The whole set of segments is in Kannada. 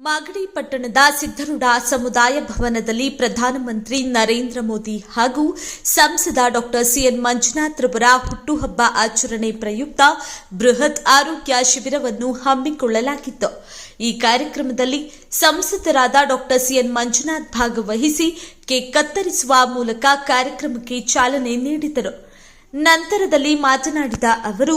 ಮಾಗಡಿ ಪಟ್ಟಣದ ಸಿದ್ದರುಡ ಸಮುದಾಯ ಭವನದಲ್ಲಿ ಪ್ರಧಾನಮಂತ್ರಿ ನರೇಂದ್ರ ಮೋದಿ ಹಾಗೂ ಸಂಸದ ಡಾಕ್ಟರ್ ಸಿಎನ್ ಮಂಜುನಾಥ್ ತ್ರಿಪುರ ಹುಟ್ಟುಹಬ್ಬ ಆಚರಣೆ ಪ್ರಯುಕ್ತ ಬೃಹತ್ ಆರೋಗ್ಯ ಶಿಬಿರವನ್ನು ಹಮ್ಮಿಕೊಳ್ಳಲಾಗಿತ್ತು. ಈ ಕಾರ್ಯಕ್ರಮದಲ್ಲಿ ಸಂಸದರಾದ ಡಾಕ್ಟರ್ ಸಿಎನ್ ಮಂಜುನಾಥ್ ಭಾಗವಹಿಸಿ ಕೇಕ್ ಕತ್ತರಿಸುವ ಮೂಲಕ ಕಾರ್ಯಕ್ರಮಕ್ಕೆ ಚಾಲನೆ ನೀಡಿದರು. ನಂತರದಲ್ಲಿ ಮಾತನಾಡಿದ ಅವರು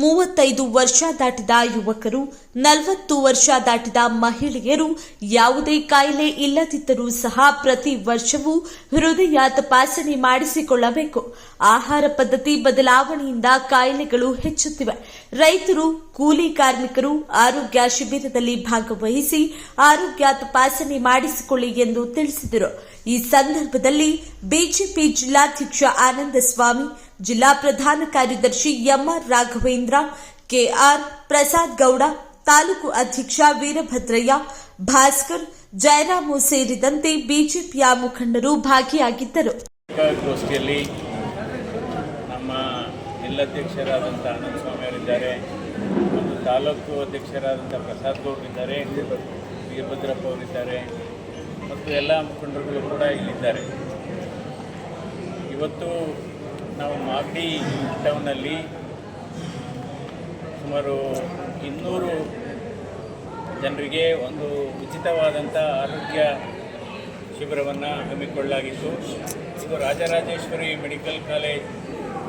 ಮೂವತ್ತೈದು ವರ್ಷ ದಾಟಿದ ಯುವಕರು, ನಲವತ್ತು ವರ್ಷ ದಾಟಿದ ಮಹಿಳೆಯರು ಯಾವುದೇ ಕಾಯಿಲೆ ಇಲ್ಲದಿದ್ದರೂ ಸಹ ಪ್ರತಿ ವರ್ಷವೂ ಹೃದಯ ತಪಾಸಣೆ ಮಾಡಿಸಿಕೊಳ್ಳಬೇಕು. ಆಹಾರ ಪದ್ಧತಿ ಬದಲಾವಣೆಯಿಂದ ಕಾಯಿಲೆಗಳು ಹೆಚ್ಚುತ್ತಿವೆ. ರೈತರು, ಕೂಲಿ ಕಾರ್ಮಿಕರು ಆರೋಗ್ಯ ಶಿಬಿರದಲ್ಲಿ ಭಾಗವಹಿಸಿ ಆರೋಗ್ಯ ತಪಾಸಣೆ ಮಾಡಿಸಿಕೊಳ್ಳಿ ಎಂದು ತಿಳಿಸಿದರು. ಈ ಸಂದರ್ಭದಲ್ಲಿ ಬಿಜೆಪಿ ಜಿಲ್ಲಾಧ್ಯಕ್ಷ ಆನಂದ ಸ್ವಾಮಿ ಜಿಲ್ಲಾ ಪ್ರಧಾನ ಕಾರ್ಯದರ್ಶಿ ಎಂಆರ್ ರಾಘವೇಂದ್ರ ಕೆಆರ್ ಪ್ರಸಾದ್ ಗೌಡ, ತಾಲೂಕು ಅಧ್ಯಕ್ಷ ವೀರಭದ್ರಯ್ಯ, ಭಾಸ್ಕರ್, ಜಯರಾಮು ಸೇರಿದಂತೆ ಬಿಜೆಪಿಯ ಮುಖಂಡರು ಭಾಗಿಯಾಗಿದ್ದರು. ಗೋಷ್ಠಿಯಲ್ಲಿ ನಮ್ಮ ಜಿಲ್ಲಾಧ್ಯಕ್ಷರಾದಂಥ ಆನಂದ ಸ್ವಾಮಿ ಅವರಿದ್ದಾರೆ, ಮತ್ತು ತಾಲೂಕು ಅಧ್ಯಕ್ಷರಾದಂಥ ಪ್ರಸಾದ್ ಗೌಡರಿದ್ದಾರೆ ವೀರಭದ್ರಪ್ಪ ಅವರಿದ್ದಾರೆ, ಮತ್ತು ಎಲ್ಲ ಮುಖಂಡರುಗಳು ಕೂಡ ಇಲ್ಲಿದ್ದಾರೆ. ಇವತ್ತು ನಾವು ಮಾಗಡಿ ಟೌನಲ್ಲಿ ಸುಮಾರು ಇನ್ನೂರು ಜನರಿಗೆ ಒಂದು ಉಚಿತವಾದಂಥ ಆರೋಗ್ಯ ಶಿಬಿರವನ್ನು ಹಮ್ಮಿಕೊಳ್ಳಲಾಗಿತ್ತು. ಇದು ರಾಜರಾಜೇಶ್ವರಿ ಮೆಡಿಕಲ್ ಕಾಲೇಜ್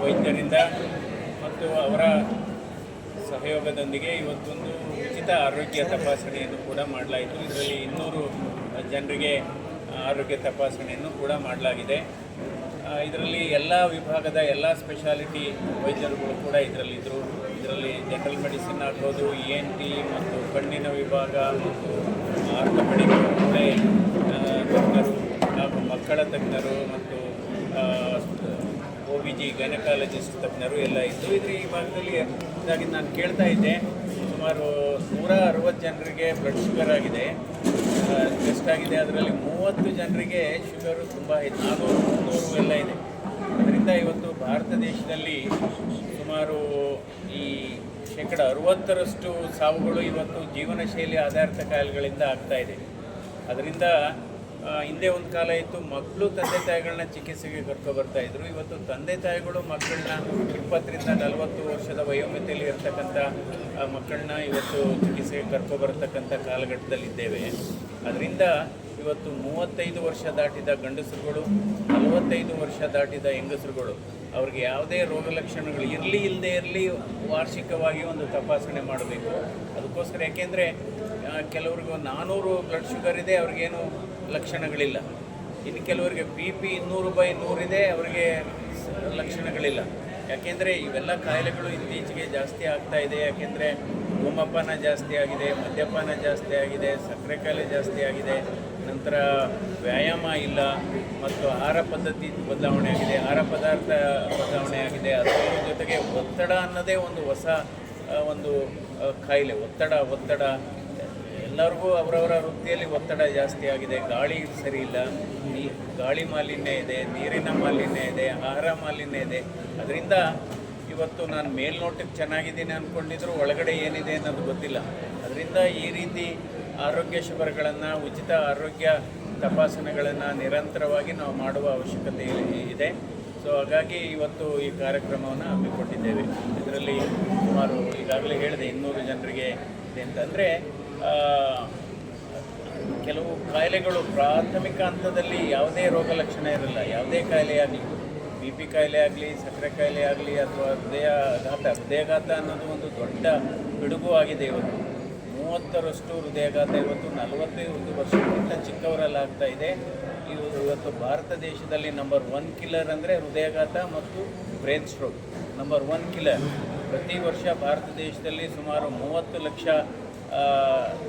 ವೈದ್ಯರಿಂದ ಮತ್ತು ಅವರ ಸಹಯೋಗದೊಂದಿಗೆ ಇವತ್ತೊಂದು ಉಚಿತ ಆರೋಗ್ಯ ತಪಾಸಣೆಯನ್ನು ಕೂಡ ಮಾಡಲಾಯಿತು. ಇದರಲ್ಲಿ ಇನ್ನೂರು ಜನರಿಗೆ ಆರೋಗ್ಯ ತಪಾಸಣೆಯನ್ನು ಕೂಡ ಮಾಡಲಾಗಿದೆ. ಇದರಲ್ಲಿ ಎಲ್ಲ ವಿಭಾಗದ ಎಲ್ಲ ಸ್ಪೆಷಾಲಿಟಿ ವೈದ್ಯರುಗಳು ಕೂಡ ಇದರಲ್ಲಿದ್ದರು ಇದರಲ್ಲಿ ಜನರಲ್ ಮೆಡಿಸಿನ್ ಆಗ್ಬೋದು ಇ ಎನ್ ಟಿ ಮತ್ತು ಕಣ್ಣಿನ ವಿಭಾಗ ಮತ್ತು ಆರ್ಥೋಪೆಡಿಕ್ ಹಾಗೂ ಮಕ್ಕಳ ತಜ್ಞರು ಮತ್ತು ಒ ಬಿ ಜಿ ಗೈನಕಾಲಜಿಸ್ಟ್ ತಜ್ಞರು ಎಲ್ಲ ಇದ್ದರು ಇದ್ರ ಈ ಭಾಗದಲ್ಲಿ ಇದಾಗಿ ನಾನು ಕೇಳ್ತಾ ಇದ್ದೆ, ಸುಮಾರು ನೂರ ಅರವತ್ತು ಜನರಿಗೆ ಬ್ಲಡ್ ಶುಗರ್ ಆಗಿದೆ. ಟೆಸ್ಟ್ ಆಗಿದೆ ಅದರಲ್ಲಿ ಮೂವತ್ತು ಜನರಿಗೆ ಶುಗರು ತುಂಬ ಹೆಚ್ಚು. ನಾನ್ನೂರು ಮುನ್ನೂರು ಎಲ್ಲ ಇದೆ. ಅದರಿಂದ ಇವತ್ತು ಭಾರತ ದೇಶದಲ್ಲಿ ಸುಮಾರು ಈ ಶೇಕಡ ಅರುವತ್ತರಷ್ಟು ಸಾವುಗಳು ಇವತ್ತು ಜೀವನ ಶೈಲಿ ಆಧಾರಿತ ಕಾಯಿಲೆಗಳಿಂದ ಆಗ್ತಾ ಇದೆ. ಅದರಿಂದ ಹಿಂದೆ ಒಂದು ಕಾಲ ಇತ್ತು ಮಕ್ಕಳು ತಂದೆ ತಾಯಿಗಳನ್ನ ಚಿಕಿತ್ಸೆಗೆ ಕರ್ಕೊ ಬರ್ತಾ ಇದ್ರು. ಇವತ್ತು ತಂದೆ ತಾಯಿಗಳು ಮಕ್ಕಳನ್ನ ಇಪ್ಪತ್ತರಿಂದ ನಲವತ್ತು ವರ್ಷದ ವಯೋಮಿತಿಯಲ್ಲಿ ಇರ್ತಕ್ಕಂಥ ಮಕ್ಕಳನ್ನ ಇವತ್ತು ಚಿಕಿತ್ಸೆಗೆ ಕರ್ಕೊ ಬರ್ತಕ್ಕಂಥ ಕಾಲಘಟ್ಟದಲ್ಲಿದ್ದೇವೆ. ಅದರಿಂದ ಇವತ್ತು ಮೂವತ್ತೈದು ವರ್ಷ ದಾಟಿದ ಗಂಡಸರುಗಳು, ನಲವತ್ತೈದು ವರ್ಷ ದಾಟಿದ ಹೆಂಗಸರುಗಳು, ಅವ್ರಿಗೆ ಯಾವುದೇ ರೋಗ ಲಕ್ಷಣಗಳು ಇರಲಿ ಇಲ್ಲದೆ ಇರಲಿ ವಾರ್ಷಿಕವಾಗಿ ಒಂದು ತಪಾಸಣೆ ಮಾಡಬೇಕು. ಅದಕ್ಕೋಸ್ಕರ ಯಾಕೆಂದರೆ ಕೆಲವ್ರಿಗೆ ಒಂದು ನಾನ್ನೂರು ಬ್ಲಡ್ ಶುಗರ್ ಇದೆ, ಅವ್ರಿಗೇನು ಲಕ್ಷಣಗಳಿಲ್ಲ. ಇನ್ನು ಕೆಲವರಿಗೆ ಬಿ ಪಿ ಇನ್ನೂರು ಬೈ ನೂರಿದೆ ಅವರಿಗೆ ಲಕ್ಷಣಗಳಿಲ್ಲ. ಯಾಕೆಂದರೆ ಇವೆಲ್ಲ ಕಾಯಿಲೆಗಳು ಇತ್ತೀಚೆಗೆ ಜಾಸ್ತಿ ಆಗ್ತಾ ಇದೆ. ಯಾಕೆಂದರೆ ಧೂಮಪಾನ ಜಾಸ್ತಿ ಆಗಿದೆ, ಮದ್ಯಪಾನ ಜಾಸ್ತಿ ಆಗಿದೆ, ಸಕ್ಕರೆ ಕಾಯಿಲೆ ಜಾಸ್ತಿ ಆಗಿದೆ, ನಂತರ ವ್ಯಾಯಾಮ ಇಲ್ಲ ಮತ್ತು ಆಹಾರ ಪದ್ಧತಿ ಬದಲಾವಣೆ ಆಗಿದೆ, ಆಹಾರ ಪದಾರ್ಥ ಬದಲಾವಣೆ ಆಗಿದೆ. ಅದರ ಜೊತೆಗೆ ಒತ್ತಡ ಅನ್ನೋದೇ ಒಂದು ಹೊಸ ಒಂದು ಕಾಯಿಲೆ ಒತ್ತಡ ಒತ್ತಡ. ಎಲ್ಲರಿಗೂ ಅವರವರ ವೃತ್ತಿಯಲ್ಲಿ ಒತ್ತಡ ಜಾಸ್ತಿ ಆಗಿದೆ. ಗಾಳಿ ಸರಿ ಇಲ್ಲ. ಗಾಳಿ ಮಾಲಿನ್ಯ ಇದೆ, ನೀರಿನ ಮಾಲಿನ್ಯ ಇದೆ, ಆಹಾರ ಮಾಲಿನ್ಯ ಇದೆ. ಅದರಿಂದ ಇವತ್ತು ನಾನು ಮೇಲ್ನೋಟಕ್ಕೆ ಚೆನ್ನಾಗಿದ್ದೀನಿ ಅಂದ್ಕೊಂಡಿದ್ರು ಒಳಗಡೆ ಏನಿದೆ ಅನ್ನೋದು ಗೊತ್ತಿಲ್ಲ. ಅದರಿಂದ ಈ ರೀತಿ ಆರೋಗ್ಯ ಶಿಬಿರಗಳನ್ನು, ಉಚಿತ ಆರೋಗ್ಯ ತಪಾಸಣೆಗಳನ್ನು ನಿರಂತರವಾಗಿ ನಾವು ಮಾಡುವ ಅವಶ್ಯಕತೆ ಇದೆ. ಸೊ ಹಾಗಾಗಿ ಇವತ್ತು ಈ ಕಾರ್ಯಕ್ರಮವನ್ನು ಹಮ್ಮಿಕೊಂಡಿದ್ದೇವೆ. ಇದರಲ್ಲಿ ಸುಮಾರು ಈಗಾಗಲೇ ಹೇಳಿದೆ, ಇನ್ನೂರು ಜನರಿಗೆ ಇದೆ ಅಂತಂದರೆ ಕೆಲವು ಕಾಯಿಲೆಗಳು ಪ್ರಾಥಮಿಕ ಹಂತದಲ್ಲಿ ಯಾವುದೇ ರೋಗ ಲಕ್ಷಣ ಇರಲ್ಲ. ಯಾವುದೇ ಕಾಯಿಲೆ ಆಗಲಿ ಬಿ ಪಿ ಕಾಯಿಲೆ ಆಗಲಿ, ಸಕ್ಕರೆ ಕಾಯಿಲೆ ಆಗಲಿ ಅಥವಾ ಹೃದಯಾಘಾತ ಹೃದಯಾಘಾತ ಅನ್ನೋದು ಒಂದು ದೊಡ್ಡ ಪಿಡುಗು ಆಗಿದೆ ಇವತ್ತು. ಮೂವತ್ತರಷ್ಟು ಹೃದಯಾಘಾತ ಇವತ್ತು, ನಲವತ್ತೈದು ವರ್ಷಕ್ಕಿಂತ ಚಿಕ್ಕವರಲ್ಲಿ ಆಗ್ತಾ ಇದೆ. ಇವು ಇವತ್ತು ಭಾರತ ದೇಶದಲ್ಲಿ ನಂಬರ್ ಒನ್ ಕಿಲ್ಲರ್ ಅಂದರೆ ಹೃದಯಾಘಾತ ಮತ್ತು brain stroke number one killer ಪ್ರತಿ ವರ್ಷ ಭಾರತ ದೇಶದಲ್ಲಿ ಸುಮಾರು ಮೂವತ್ತು ಲಕ್ಷ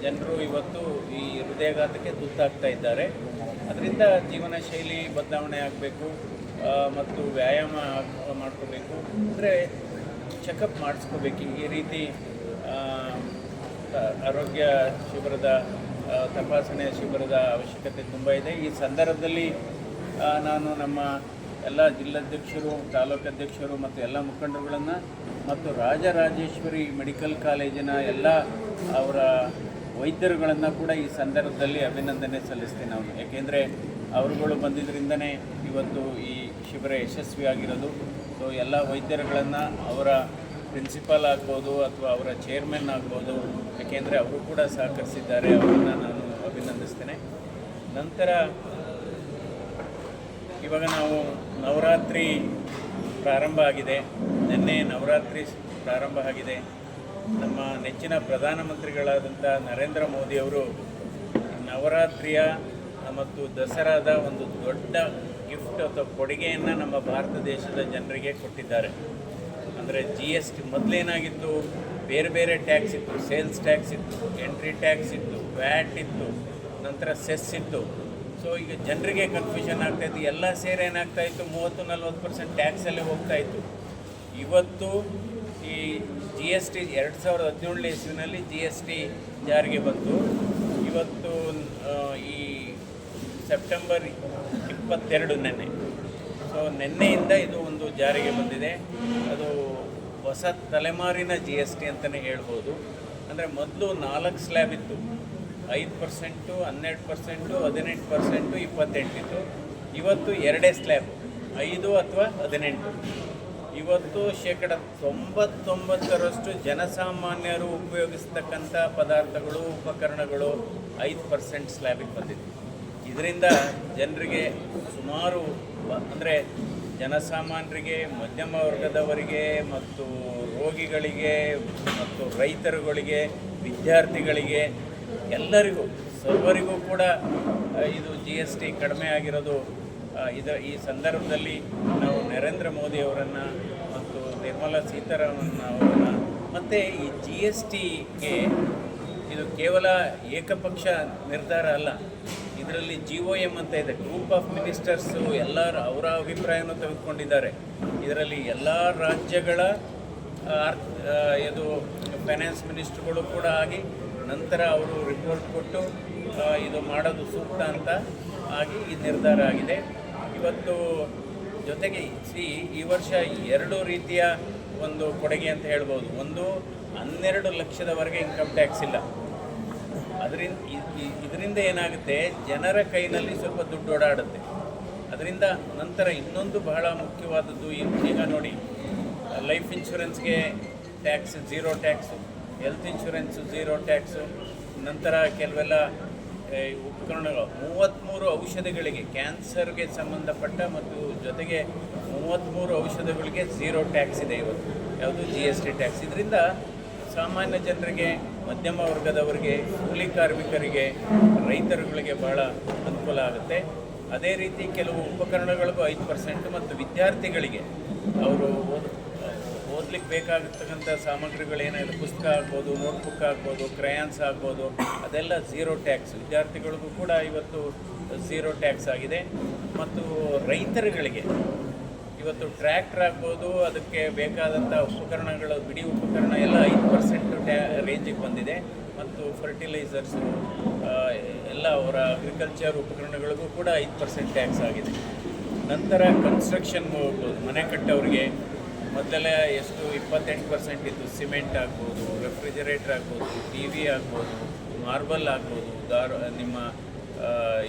ಜನರು ಇವತ್ತು ಈ ಹೃದಯಾಘಾತಕ್ಕೆ ತುತ್ತಾಗ್ತಾ ಇದ್ದಾರೆ. ಅದರಿಂದ ಜೀವನ ಶೈಲಿ ಬದಲಾವಣೆ ಆಗಬೇಕು. ಮತ್ತು ವ್ಯಾಯಾಮ ಮಾಡ್ಕೋಬೇಕು. ಅಂದರೆ ಚೆಕಪ್ ಮಾಡಿಸ್ಕೋಬೇಕು. ಈ ರೀತಿ ಆರೋಗ್ಯ ಶಿಬಿರದ ತಪಾಸಣೆ ಶಿಬಿರದ ಅವಶ್ಯಕತೆ ತುಂಬ ಇದೆ. ಈ ಸಂದರ್ಭದಲ್ಲಿ ನಾನು ನಮ್ಮ ಎಲ್ಲ ಜಿಲ್ಲಾಧ್ಯಕ್ಷರು, ತಾಲೂಕು ಅಧ್ಯಕ್ಷರು ಮತ್ತು ಎಲ್ಲ ಮುಖಂಡರುಗಳನ್ನು ಮತ್ತು ರಾಜರಾಜೇಶ್ವರಿ ಮೆಡಿಕಲ್ ಕಾಲೇಜಿನ ಎಲ್ಲ ಅವರ ವೈದ್ಯರುಗಳನ್ನು ಕೂಡ ಈ ಸಂದರ್ಭದಲ್ಲಿ ಅಭಿನಂದನೆ ಸಲ್ಲಿಸ್ತೀನಿ ನಾನು ಯಾಕೆಂದರೆ, ಅವರುಗಳು ಬಂದಿದ್ದರಿಂದನೇ ಇವತ್ತು ಈ ಶಿಬಿರ ಯಶಸ್ವಿಯಾಗಿರೋದು. ಸೊ ಎಲ್ಲ ವೈದ್ಯರುಗಳನ್ನು ಅವರ ಪ್ರಿನ್ಸಿಪಾಲ್ ಆಗ್ಬೋದು ಅಥವಾ ಅವರ ಚೇರ್ಮನ್ ಆಗ್ಬೋದು. ಯಾಕೆಂದರೆ ಅವರು ಕೂಡ ಸಹಕರಿಸಿದ್ದಾರೆ. ಅವರನ್ನು ನಾನು ಅಭಿನಂದಿಸ್ತೇನೆ. ನಂತರ ಇವಾಗ ನಾವು ನವರಾತ್ರಿ ಪ್ರಾರಂಭ ಆಗಿದೆ. ನಿನ್ನೆ ನವರಾತ್ರಿ ಪ್ರಾರಂಭ ಆಗಿದೆ. ನಮ್ಮ ನೆಚ್ಚಿನ ಪ್ರಧಾನಮಂತ್ರಿಗಳಾದಂಥ ನರೇಂದ್ರ ಮೋದಿಯವರು ನವರಾತ್ರಿಯ ಮತ್ತು ದಸರಾದ ಒಂದು ದೊಡ್ಡ ಗಿಫ್ಟ್ ಅಥವಾ ಕೊಡುಗೆಯನ್ನು ನಮ್ಮ ಭಾರತ ದೇಶದ ಜನರಿಗೆ ಕೊಟ್ಟಿದ್ದಾರೆ. ಅಂದರೆ ಜಿ ಎಸ್ ಟಿ ಮೊದಲೇನಾಗಿತ್ತು ಬೇರೆ ಬೇರೆ ಟ್ಯಾಕ್ಸ್ ಇತ್ತು ಸೇಲ್ಸ್ ಟ್ಯಾಕ್ಸ್ ಇತ್ತು ಎಂಟ್ರಿ ಟ್ಯಾಕ್ಸ್ ಇತ್ತು ವ್ಯಾಟ್ ಇತ್ತು, ನಂತರ ಸೆಸ್ ಇತ್ತು. ಸೊ ಈಗ ಜನರಿಗೆ ಕನ್ಫ್ಯೂಷನ್ ಆಗ್ತಾಯಿತ್ತು ಎಲ್ಲ ಸೇರಿ ಏನಾಗ್ತಾ ಇತ್ತು? ಮೂವತ್ತು, ನಲ್ವತ್ತು ಪರ್ಸೆಂಟ್ ಟ್ಯಾಕ್ಸಲ್ಲೇ ಹೋಗ್ತಾ ಇತ್ತು. ಇವತ್ತು ಈ ಜಿ ಎಸ್ ಟಿ ಎರಡು ಸಾವಿರದ ಹದಿನೇಳನೇ ಇಸ್ವಿನಲ್ಲಿ ಜಿ ಎಸ್ ಟಿ ಜಾರಿಗೆ ಬಂತು. ಇವತ್ತು ಈ ಸೆಪ್ಟೆಂಬರ್ ಇಪ್ಪತ್ತೆರಡು ನೆನ್ನೆ. ಸೊ ನಿನ್ನೆಯಿಂದ ಇದು ಒಂದು ಜಾರಿಗೆ ಬಂದಿದೆ. ಅದು ಹೊಸ ತಲೆಮಾರಿನ ಜಿ ಎಸ್ ಟಿ ಅಂತಲೇ ಹೇಳ್ಬೋದು. ಅಂದರೆ ಮೊದಲು ನಾಲ್ಕು ಸ್ಲ್ಯಾಬ್ ಇತ್ತು. ಐದು ಪರ್ಸೆಂಟು ಹನ್ನೆರಡು ಪರ್ಸೆಂಟು ಹದಿನೆಂಟು ಪರ್ಸೆಂಟು ಇಪ್ಪತ್ತೆಂಟಿತ್ತು ಇವತ್ತು ಎರಡೇ ಸ್ಲ್ಯಾಬ್ ಐದು ಅಥವಾ ಹದಿನೆಂಟು. ಇವತ್ತು ಶೇಕಡ ತೊಂಬತ್ತೊಂಬತ್ತರಷ್ಟು ಜನಸಾಮಾನ್ಯರು ಉಪಯೋಗಿಸ್ತಕ್ಕಂಥ ಪದಾರ್ಥಗಳು, ಉಪಕರಣಗಳು ಐದು ಪರ್ಸೆಂಟ್ ಸ್ಲ್ಯಾಬಿಗೆ ಬಂದಿದೆ. ಇದರಿಂದ ಜನರಿಗೆ ಸುಮಾರು ಅಂದರೆ ಜನಸಾಮಾನ್ಯರಿಗೆ, ಮಧ್ಯಮ ವರ್ಗದವರಿಗೆ ಮತ್ತು ರೋಗಿಗಳಿಗೆ ಮತ್ತು ರೈತರುಗಳಿಗೆ, ವಿದ್ಯಾರ್ಥಿಗಳಿಗೆ, ಎಲ್ಲರಿಗೂ, ಸರ್ವರಿಗೂ ಕೂಡ ಇದು ಜಿ ಎಸ್ ಟಿ ಕಡಿಮೆ ಆಗಿರೋದು ಇದ, ಈ ಸಂದರ್ಭದಲ್ಲಿ ನಾವು ನರೇಂದ್ರ ಮೋದಿ ಅವರನ್ನು ಮತ್ತು ನಿರ್ಮಲಾ ಸೀತಾರಾಮನ್ ಅವರನ್ನು ಮತ್ತು ಈ ಜಿ ಎಸ್ ಟಿಗೆ ಇದು ಕೇವಲ ಏಕಪಕ್ಷ ನಿರ್ಧಾರ ಅಲ್ಲ. ಇದರಲ್ಲಿ ಜಿ ಒ ಎಂ ಅಂತ ಇದೆ. ಗ್ರೂಪ್ ಆಫ್ ಮಿನಿಸ್ಟರ್ಸು ಎಲ್ಲರ ಅವರ ಅಭಿಪ್ರಾಯವನ್ನು ತೆಗೆದುಕೊಂಡಿದ್ದಾರೆ. ಇದರಲ್ಲಿ ಎಲ್ಲ ರಾಜ್ಯಗಳ ಇದು ಫೈನಾನ್ಸ್ ಮಿನಿಸ್ಟ್ರುಗಳು ಕೂಡ ಆಗಿ ನಂತರ ಅವರು ರಿಪೋರ್ಟ್ ಕೊಟ್ಟು ಇದು ಮಾಡೋದು ಸೂಕ್ತ ಅಂತ ಆಗಿ ಈ ನಿರ್ಧಾರ ಆಗಿದೆ. ಇವತ್ತು ಜೊತೆಗೆ ಸಿ, ಈ ವರ್ಷ ಎರಡು ರೀತಿಯ ಒಂದು ಕೊಡುಗೆ ಅಂತ ಹೇಳ್ಬೋದು. ಒಂದು ಹನ್ನೆರಡು ಲಕ್ಷದವರೆಗೆ ಇನ್ಕಮ್ ಟ್ಯಾಕ್ಸ್ ಇಲ್ಲ. ಅದರಿಂದ ಇದರಿಂದ ಏನಾಗುತ್ತೆ? ಜನರ ಕೈನಲ್ಲಿ ಸ್ವಲ್ಪ ದುಡ್ಡು ಓಡಾಡುತ್ತೆ. ಅದರಿಂದ ನಂತರ ಇನ್ನೊಂದು ಬಹಳ ಮುಖ್ಯವಾದದ್ದು ಈಗ ನೋಡಿ life ಇನ್ಶೂರೆನ್ಸ್ಗೆ tax zero tax health insurance zero tax ನಂತರ ಕೆಲವೆಲ್ಲ ಉಪಕರಣಗಳು. ಮೂವತ್ತ್ಮೂರು ಔಷಧಿಗಳಿಗೆ, ಕ್ಯಾನ್ಸರ್ಗೆ ಸಂಬಂಧಪಟ್ಟ ಮತ್ತು ಜೊತೆಗೆ ಮೂವತ್ತ್ಮೂರು ಔಷಧಗಳಿಗೆ ಝೀರೋ ಟ್ಯಾಕ್ಸ್ ಇದೆ ಇವತ್ತು. ಯಾವುದು? ಜಿ ಎಸ್ ಟಿ ಟ್ಯಾಕ್ಸ್ ಇದರಿಂದ ಸಾಮಾನ್ಯ ಜನರಿಗೆ ಮಧ್ಯಮ ವರ್ಗದವರಿಗೆ, ಕೂಲಿ ಕಾರ್ಮಿಕರಿಗೆ, ರೈತರುಗಳಿಗೆ ಬಹಳ ಅನುಕೂಲ ಆಗುತ್ತೆ. ಅದೇ ರೀತಿ ಕೆಲವು ಉಪಕರಣಗಳಿಗೂ ಐದು ಪರ್ಸೆಂಟ್ ಮತ್ತು ವಿದ್ಯಾರ್ಥಿಗಳಿಗೆ ಅವರು ಓದ್, ಓದ್ಲಿಕ್ಕೆ ಬೇಕಾಗಿರ್ತಕ್ಕಂಥ ಸಾಮಗ್ರಿಗಳು ಏನಾಗಿದೆ ಪುಸ್ತಕ ಆಗ್ಬೋದು ನೋಟ್ಬುಕ್ ಆಗ್ಬೋದು ಕ್ರಯಾನ್ಸ್ ಆಗ್ಬೋದು, ಅದೆಲ್ಲ ಝೀರೋ ಟ್ಯಾಕ್ಸ್ ವಿದ್ಯಾರ್ಥಿಗಳಿಗೂ ಕೂಡ ಇವತ್ತು ಝೀರೋ ಟ್ಯಾಕ್ಸ್ ಆಗಿದೆ. ಮತ್ತು ರೈತರುಗಳಿಗೆ ಇವತ್ತು ಟ್ರ್ಯಾಕ್ಟ್ರ್ ಆಗ್ಬೋದು, ಅದಕ್ಕೆ ಬೇಕಾದಂಥ ಉಪಕರಣಗಳು, ಬಿಡಿ ಉಪಕರಣ ಎಲ್ಲ ಐದು ಪರ್ಸೆಂಟ್ ಟ್ಯಾ ರೇಂಜಿಗೆ ಬಂದಿದೆ. ಮತ್ತು ಫರ್ಟಿಲೈಸರ್ಸು ಎಲ್ಲ ಅವರ ಅಗ್ರಿಕಲ್ಚರ್ ಉಪಕರಣಗಳಿಗೂ ಕೂಡ ಐದು ಪರ್ಸೆಂಟ್ ಟ್ಯಾಕ್ಸ್ ಆಗಿದೆ. ನಂತರ ಕನ್ಸ್ಟ್ರಕ್ಷನ್ ಹೋಗ್ಬೋದು, ಮನೆ ಕಟ್ಟೋರಿಗೆ. ಮೊದಲೇ ಎಷ್ಟು, ಇಪ್ಪತ್ತೆಂಟು ಪರ್ಸೆಂಟ್ ಇತ್ತು. ಸಿಮೆಂಟ್ ಆಗ್ಬೋದು ರೆಫ್ರಿಜರೇಟರ್ ಆಗ್ಬೋದು ಟಿ ವಿ ಆಗ್ಬೋದು ಮಾರ್ಬಲ್ ಆಗ್ಬೋದು, ದಾರು, ನಿಮ್ಮ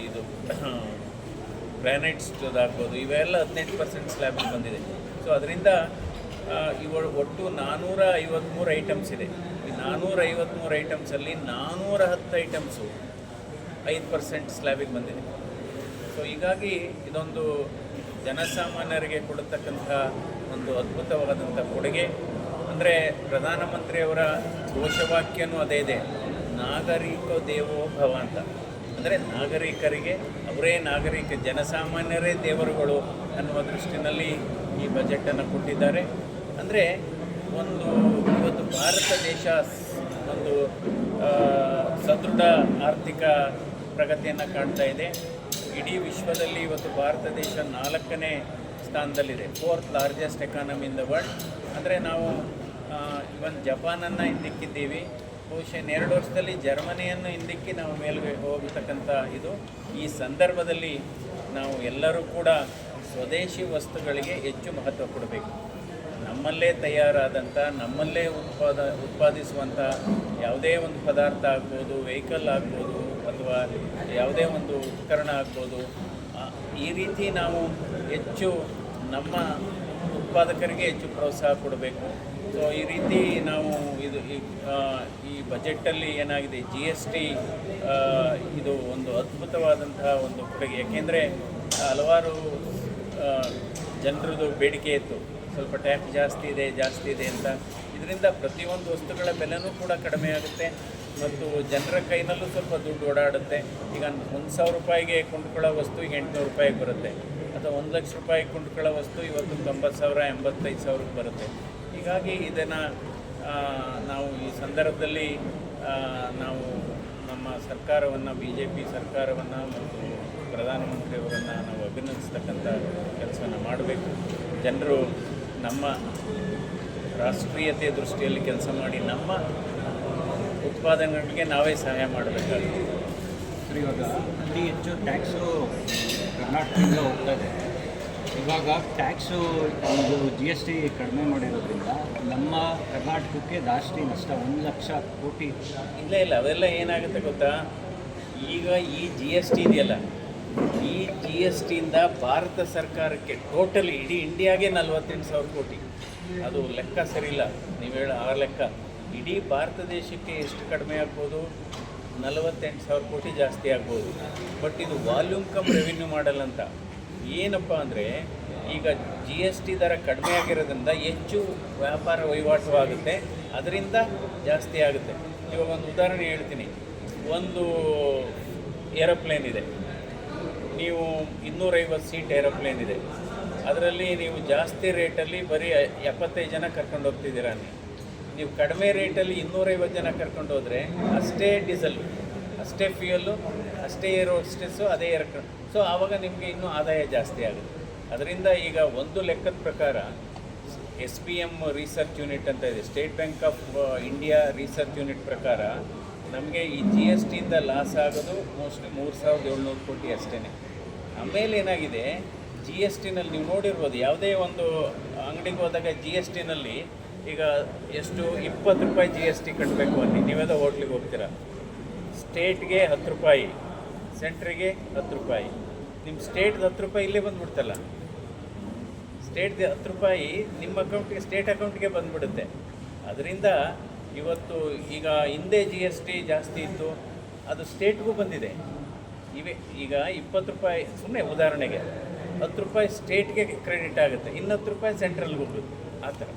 ಇದು ಗ್ರಾನೈಟ್ಸ್ ಆಗ್ಬೋದು. ಇವೆಲ್ಲ ಹದಿನೆಂಟು ಪರ್ಸೆಂಟ್ ಸ್ಲ್ಯಾಬ್ ಬಂದಿದೆ. ಸೊ ಅದರಿಂದ ಇವಳು ಒಟ್ಟು ನಾನ್ನೂರ ಐವತ್ತ್ಮೂರು ಐಟಮ್ಸ್ ಇದೆ. ನಾನ್ನೂರ ಐವತ್ಮೂರು ಐಟಮ್ಸಲ್ಲಿ ನಾನ್ನೂರ ಹತ್ತು ಐಟಮ್ಸು ಐದು ಪರ್ಸೆಂಟ್ ಸ್ಲ್ಯಾಬಿಗೆ ಬಂದಿದೆ. ಸೊ ಹೀಗಾಗಿ ಇದೊಂದು ಜನಸಾಮಾನ್ಯರಿಗೆ ಕೊಡತಕ್ಕಂಥ ಒಂದು ಅದ್ಭುತವಾದಂಥ ಕೊಡುಗೆ. ಅಂದರೆ ಪ್ರಧಾನಮಂತ್ರಿಯವರ ಘೋಷವಾಕ್ಯನೂ ಅದೇ ಇದೆ, ನಾಗರಿಕ ದೇವೋ ಭವ ಅಂತ. ಅಂದರೆ ನಾಗರಿಕರಿಗೆ, ಅವರೇ ನಾಗರಿಕ ಜನಸಾಮಾನ್ಯರೇ ದೇವರುಗಳು ಅನ್ನುವ ದೃಷ್ಟಿನಲ್ಲಿ ಈ ಬಜೆಟನ್ನು ಕೊಟ್ಟಿದ್ದಾರೆ. ಅಂದರೆ ಒಂದು ಇವತ್ತು ಭಾರತ ದೇಶ ಒಂದು ಸದೃಢ ಆರ್ಥಿಕ ಪ್ರಗತಿಯನ್ನು ಕಾಣ್ತಾ ಇದೆ. ಇಡೀ ವಿಶ್ವದಲ್ಲಿ ಇವತ್ತು ಭಾರತ ದೇಶ ನಾಲ್ಕನೇ ಸ್ಥಾನದಲ್ಲಿದೆ. Fourth largest economy in the world ಅಂದರೆ ನಾವು ಇವನ್ ಜಪಾನನ್ನು ಹಿಂದಿಕ್ಕಿದ್ದೀವಿ. ಬಹುಶಃ ಇನ್ನೆರಡು ವರ್ಷದಲ್ಲಿ ಜರ್ಮನಿಯನ್ನು ಹಿಂದಿಕ್ಕಿ ನಾವು ಮೇಲ್ಗೆ ಹೋಗತಕ್ಕಂಥ ಇದು. ಈ ಸಂದರ್ಭದಲ್ಲಿ ನಾವು ಎಲ್ಲರೂ ಕೂಡ ಸ್ವದೇಶಿ ವಸ್ತುಗಳಿಗೆ ಹೆಚ್ಚು ಮಹತ್ವ ಕೊಡಬೇಕು. ನಮ್ಮಲ್ಲೇ ತಯಾರಾದಂಥ, ನಮ್ಮಲ್ಲೇ ಉತ್ಪಾದ, ಉತ್ಪಾದಿಸುವಂಥ ಯಾವುದೇ ಒಂದು ಪದಾರ್ಥ ಆಗ್ಬೋದು, ವೆಹಿಕಲ್ ಆಗ್ಬೋದು ಅಥವಾ ಯಾವುದೇ ಒಂದು ಉಪಕರಣ ಆಗ್ಬೋದು ಈ ರೀತಿ ನಾವು ಹೆಚ್ಚು ನಮ್ಮ ಉತ್ಪಾದಕರಿಗೆ ಹೆಚ್ಚು ಪ್ರೋತ್ಸಾಹ ಕೊಡಬೇಕು. ಸೊ ಈ ರೀತಿ ನಾವು ಇದು, ಈ ಬಜೆಟಲ್ಲಿ ಏನಾಗಿದೆ ಜಿ ಎಸ್ ಟಿ ಇದು ಒಂದು ಅದ್ಭುತವಾದಂತಹ ಒಂದು ಕೊಡುಗೆ. ಯಾಕೆಂದರೆ ಹಲವಾರು ಜನರದು ಬೇಡಿಕೆ ಇತ್ತು. ಸ್ವಲ್ಪ ಟ್ಯಾಕ್ಸ್ ಜಾಸ್ತಿ ಇದೆ ಜಾಸ್ತಿ ಇದೆ ಅಂತ. ಇದರಿಂದ ಪ್ರತಿಯೊಂದು ವಸ್ತುಗಳ ಬೆಲೆನೂ ಕೂಡ ಕಡಿಮೆ ಆಗುತ್ತೆ ಮತ್ತು ಜನರ ಕೈನಲ್ಲೂ ಸ್ವಲ್ಪ ದುಡ್ಡು ಓಡಾಡುತ್ತೆ. ಈಗ ಒಂದು ಸಾವಿರ ರೂಪಾಯಿಗೆ ಕೊಂಡ್ಕೊಳ್ಳೋ ವಸ್ತು ಈಗ ಎಂಟುನೂರು ರೂಪಾಯಿಗೆ ಬರುತ್ತೆ. ಅಥವಾ ಒಂದು ಲಕ್ಷ ರೂಪಾಯಿಗೆ ಕೊಂಡ್ಕೊಳ್ಳೋ ವಸ್ತು ಇವತ್ತು ತೊಂಬತ್ತು ಸಾವಿರ, ಎಂಬತ್ತೈದು ಸಾವಿರಕ್ಕೆ ಬರುತ್ತೆ. ಹೀಗಾಗಿ ಇದನ್ನು ನಾವು ಈ ಸಂದರ್ಭದಲ್ಲಿ ನಾವು ನಮ್ಮ ಸರ್ಕಾರವನ್ನು ಬಿ ಜೆ ಪಿ ಸರ್ಕಾರವನ್ನು ಮತ್ತು ಪ್ರಧಾನಮಂತ್ರಿಯವರನ್ನು ನಾವು ಅಭಿನಂದಿಸ್ತಕ್ಕಂಥ ಕೆಲಸವನ್ನು ಮಾಡಬೇಕು. ಜನರು ನಮ್ಮ ರಾಷ್ಟ್ರೀಯತೆ ದೃಷ್ಟಿಯಲ್ಲಿ ಕೆಲಸ ಮಾಡಿ ನಮ್ಮ ಉತ್ಪಾದನೆಗಳಿಗೆ ನಾವೇ ಸಹಾಯ ಮಾಡಬೇಕಾಗುತ್ತೆ. ಸರ್ ಇವಾಗ ಅತಿ ಹೆಚ್ಚು ಟ್ಯಾಕ್ಸು ಕರ್ನಾಟಕದಿಂದ ಹೋಗ್ತಾ ಇದೆ. ಇವಾಗ ಟ್ಯಾಕ್ಸು ಒಂದು ಜಿ ಎಸ್ ಟಿ ಕಡಿಮೆ ಮಾಡಿರೋದ್ರಿಂದ ನಮ್ಮ ಕರ್ನಾಟಕಕ್ಕೆ ಜಾಸ್ತಿ ನಷ್ಟ ಒಂದು ಲಕ್ಷ ಕೋಟಿ. ಇಲ್ಲ ಇಲ್ಲ ಅವೆಲ್ಲ ಏನಾಗುತ್ತೆ ಗೊತ್ತಾ? ಈಗ ಈ ಜಿ ಎಸ್ ಟಿ ಇದೆಯಲ್ಲ ಎಸ್ ಟಿಯಿಂದ ಭಾರತ ಸರ್ಕಾರಕ್ಕೆ ಟೋಟಲಿ ಇಡೀ ಇಂಡಿಯಾಗೆ ನಲ್ವತ್ತೆಂಟು ಸಾವಿರ ಕೋಟಿ. ಅದು ಲೆಕ್ಕ ಸರಿಯಿಲ್ಲ. ನೀವು ಹೇಳ ಆ ಲೆಕ್ಕ. ಇಡೀ ಭಾರತ ದೇಶಕ್ಕೆ ಎಷ್ಟು ಕಡಿಮೆ ಆಗ್ಬೋದು? ನಲವತ್ತೆಂಟು ಸಾವಿರ ಕೋಟಿ ಜಾಸ್ತಿ ಆಗ್ಬೋದು. ಬಟ್ ಇದು ವಾಲ್ಯೂಮ್ ಕಮ್ ರೆವಿನ್ಯೂ ಮಾಡಲ್ ಅಂತ. ಏನಪ್ಪ ಅಂದರೆ, ಈಗ ಜಿ ಎಸ್ ಟಿ ದರ ಕಡಿಮೆ ಆಗಿರೋದ್ರಿಂದ ಹೆಚ್ಚು ವ್ಯಾಪಾರ ವಹಿವಾಟು ಆಗುತ್ತೆ ಅದರಿಂದ ಜಾಸ್ತಿ ಆಗುತ್ತೆ. ಇವಾಗ ಒಂದು ಉದಾಹರಣೆ ಹೇಳ್ತೀನಿ. ಒಂದು ಏರೋಪ್ಲೇನ್ ಇದೆ. ನೀವು ಇನ್ನೂರೈವತ್ತು ಸೀಟ್ ಏರೋಪ್ಲೇನ್ ಇದೆ. ಅದರಲ್ಲಿ ನೀವು ಜಾಸ್ತಿ ರೇಟಲ್ಲಿ ಬರೀ ಎಪ್ಪತ್ತೈದು ಜನ ಕರ್ಕೊಂಡು ಹೋಗ್ತಿದ್ದೀರಾ ನೀವು ಕಡಿಮೆ ರೇಟಲ್ಲಿ ಇನ್ನೂರೈವತ್ತು ಜನ ಕರ್ಕೊಂಡು ಹೋದರೆ ಅಷ್ಟೇ ಡೀಸೆಲ್ ಅಷ್ಟೇ ಫ್ಯೂಯಲ್ಲು ಅಷ್ಟೇ ಏರೋ ಸ್ಟೆಸ್ಸು ಅದೇ ಏರ್ ಸೊ ಆವಾಗ ನಿಮಗೆ ಇನ್ನೂ ಆದಾಯ ಜಾಸ್ತಿ ಆಗುತ್ತೆ. ಅದರಿಂದ ಈಗ ಒಂದು ಲೆಕ್ಕದ ಪ್ರಕಾರ S P M research unit ಅಂತ ಇದೆ. State Bank of India research unit ಪ್ರಕಾರ ನಮಗೆ ಈ ಜಿ ಎಸ್ ಟಿಯಿಂದ ಲಾಸ್ ಆಗೋದು ಮೋಸ್ಟ್ಲಿ ಮೂರು ಸಾವಿರದ ಏಳ್ನೂರು ಕೋಟಿ ಅಷ್ಟೇ ಆಮೇಲೆ ಏನಾಗಿದೆ ಜಿ ಎಸ್ ಟಿನಲ್ಲಿ ನೀವು ನೋಡಿರ್ಬೋದು, ಯಾವುದೇ ಒಂದು ಅಂಗಡಿಗೆ ಹೋದಾಗ ಜಿ ಎಸ್ ಟಿನಲ್ಲಿ ಈಗ ಎಷ್ಟು ಇಪ್ಪತ್ತು ರೂಪಾಯಿ ಜಿ ಎಸ್ ಟಿ ಕಟ್ಟಬೇಕು ಅನ್ನಿ, ನೀವೆಲ್ಲ ಹೋಟ್ಲಿಗೆ ಹೋಗ್ತೀರಾ? ಸ್ಟೇಟ್ಗೆ ಹತ್ತು ರೂಪಾಯಿ, ಸೆಂಟ್ರಿಗೆ ಹತ್ತು ರೂಪಾಯಿ. ನಿಮ್ಮ ಸ್ಟೇಟ್ದು ಹತ್ತು ರೂಪಾಯಿ ಇಲ್ಲೇ ಬಂದುಬಿಡ್ತಲ್ಲ. ಸ್ಟೇಟ್ಗೆ ಹತ್ತು ರೂಪಾಯಿ ನಿಮ್ಮ ಅಕೌಂಟಿಗೆ ಸ್ಟೇಟ್ ಅಕೌಂಟ್ಗೆ ಬಂದುಬಿಡುತ್ತೆ. ಅದರಿಂದ ಇವತ್ತು ಈಗ ಹಿಂದೆ ಜಿ ಎಸ್ ಟಿ ಜಾಸ್ತಿ ಇತ್ತು, ಅದು ಸ್ಟೇಟ್ಗೂ ಬಂದಿದೆ. ಇವೆ, ಈಗ ಇಪ್ಪತ್ತು ರೂಪಾಯಿ ಸುಮ್ಮನೆ ಉದಾಹರಣೆಗೆ, ಹತ್ತು ರೂಪಾಯಿ ಸ್ಟೇಟ್ಗೆ ಕ್ರೆಡಿಟ್ ಆಗುತ್ತೆ, ಇನ್ನು ಹತ್ತು ರೂಪಾಯಿ ಸೆಂಟ್ರಲ್ಗೆ ಹೋಗುತ್ತೆ ಆ ಥರ.